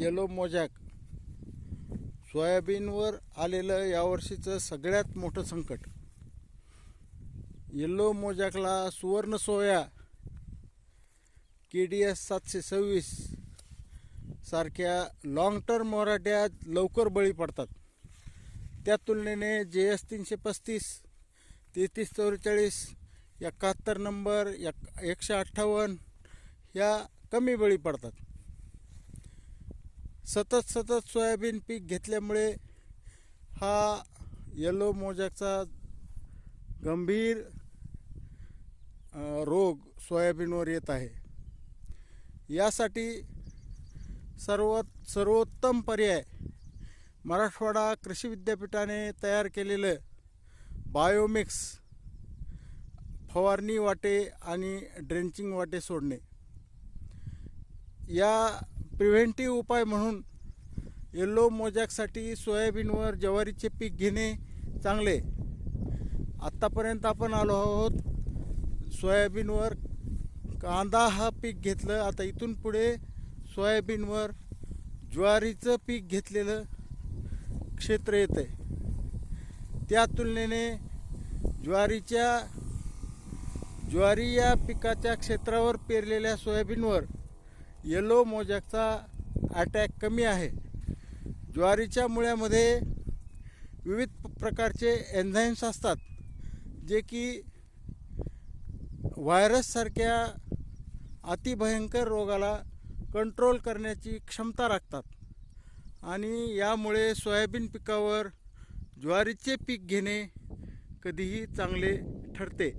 Yellow mosaic सोयाबीनवर आलेलं यावर्षीचं सगळ्यात मोठं संकट. येल्लो मोजॅकला सुवर्ण सोया. के डी एस सातशे सव्वीस सारख्या लाँग टर्म मराठ्या लवकर बळी पडतात. त्या तुलनेने जे एस तीनशे पस्तीस तेहतीस चौवेचाळीस एकाहत्तर नंबर एक एकशे अठ्ठावन्न ह्या कमी बळी पडतात. सतत सतत सोयाबीन पीक घेतल्यामुळे हा येलो मोजॅकचा गंभीर रोग सोयाबीनवर येत आहे. यासाठी सर्वात सर्वोत्तम पर्याय मराठवाडा कृषी विद्यापीठाने तयार केलेलं बायोमिक्स फवारणी वाटे आणि ड्रेंचिंग वाटे सोडणे. या प्रिव्हेंटिव्ह उपाय म्हणून येल्लो मोजॅकसाठी सोयाबीनवर ज्वारीचे पीक घेणे चांगले. आत्तापर्यंत आपण आलो आहोत सोयाबीनवर. कांदा हा पीक घेतलं आता इथून पुढे सोयाबीनवर ज्वारीचं पीक घेतलेलं क्षेत्र येतं आहे त्या तुलनेने ज्वारीच्या ज्वारी या पिकाच्या क्षेत्रावर पेरलेल्या सोयाबीनवर येलो मोजॅकचा अटॅक कमी आहे. ज्वारीच्या मुळ्यामध्ये विविध प्रकारचे एन्झाईम्स असतात जे की व्हायरससारख्या अतिभयंकर रोगाला कंट्रोल करण्याची क्षमता राखतात. आणि यामुळे सोयाबीन पिकावर ज्वारीचे पीक घेणे कधीही चांगले ठरते.